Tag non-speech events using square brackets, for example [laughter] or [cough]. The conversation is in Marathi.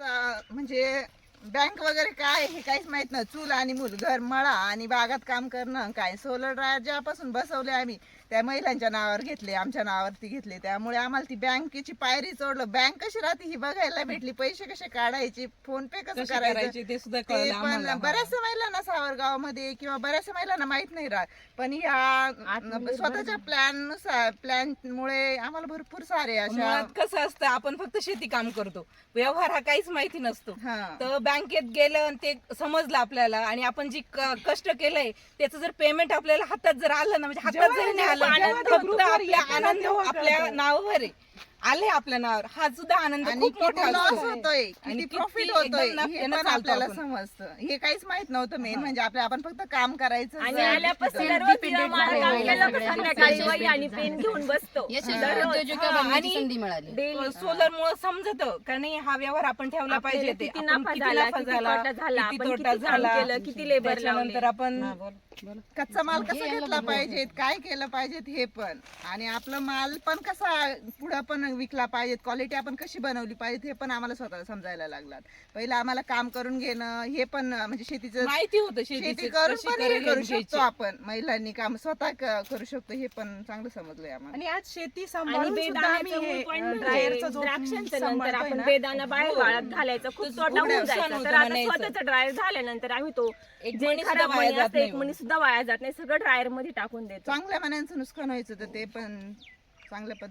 म्हणजे बँक वगैरे काय हे काहीच माहीत नाही. चूल आणि मूल घर मळा आणि बागात काम करणं काय. सोलर ड्रायर ज्यापासून बसवले आम्ही त्या महिलांच्या नावावर घेतले आमच्या नावावरती घेतले. त्यामुळे आम्हाला ती बँकेची पायरी चढलं. बँक कशी राहते ही बघायला भेटली. पैसे कसे काढायचे फोन पे कसं कसे करायचं? करायचे ते सुद्धा ते कळलं पण आम्हाला बऱ्याचशा महिलांना सावरगावमध्ये किंवा बऱ्याचशा महिलांना माहीत नाही राहत. पण या स्वतःच्या प्लॅननुसार प्लॅन मुळे आम्हाला भरपूर सारे अशा मुळात कसं असतं आपण फक्त शेती काम करतो. व्यवहार हा काहीच माहिती नसतो. हा. तर बँकेत गेलं आणि ते समजलं आपल्याला आणि आपण जी क- कष्ट केलंय त्याचं जर पेमेंट आपल्याला हातात जर आलं ना म्हणजे हातात जरी नाही आलं फक्त आपल्या आनंद आपल्या नावावर आहे. आले आपल्या नावावर. हा सुद्धा आनंद आणि खूप मोठा किती लॉस असतो. होतोय. आणि किती किती प्रॉफिट एकदम होतोय. हे नफ्यानं पण चालतो आपल्याला आपण. समजतं. हे काहीच माहीत नव्हतं मेन म्हणजे आपल्या आपण फक्त काम करायचं आणि जर- आल्यापासून जर- दररोज आम्हाला काम केलं का संध्याकाळी वही आणि पेन घेऊन बसतो. [laughs] यशस्वी दररोज. उद्योजक हा, बनण्याची आणि- संधी मिळाली. Daily. सोलर मुळे समजत. का नाही हा व्यवहार आपण ठेवला आपल्याला पाहिजे ते. किती आपण नफा किती झाला, नफा किती झाला तोटा झाला, किती आपण तोटा किती काम झाला. केलं, किती labor त्याच्यानंतर लावले. आपण कच्चा माल कसा घेतला पाहिजे काय केलं पाहिजे हे पण. आणि आपला माल पण कसा पुढं पण विकला पाहिजे क्वालिटी आपण कशी बनवली पाहिजे हे पण आम्हाला स्वतःला समजायला लागलात. पहिलं आम्हाला काम करून घेणं हे पण म्हणजे शेतीचं माहिती होतं शेती शेतीची करून पण हे करू. शकतो आपण. महिलांनी काम स्वतः क- करू शकतो हे पण चांगलं समजलंय आम्हाला. आणि आज शेती आणि सांभाळून सुद्धा आम्ही बेदाण्याचं हे मूळ point अं, म्हणजे ड्रायरचा जो द्राक्षांचं नंतर सांभाळतोय आपण ना, बाहेर वाळत घालायचं खूप तोटा खूप होऊन नुकसान जायचं. होतं तर आता म्हणायचं. स्वतःचं ड्रायर झाल्यानंतर आम्ही तो एक जे मणी सुद्धा खराब वाया मणी जात असतं नाही. एक मणी सुद्धा वाया जात नाही. सगळं ड्रायरमध्ये टाकून देतो. चांगल्या मनांचं नुकसान व्हायचं तर ते पण चांगल्या पद्धतीने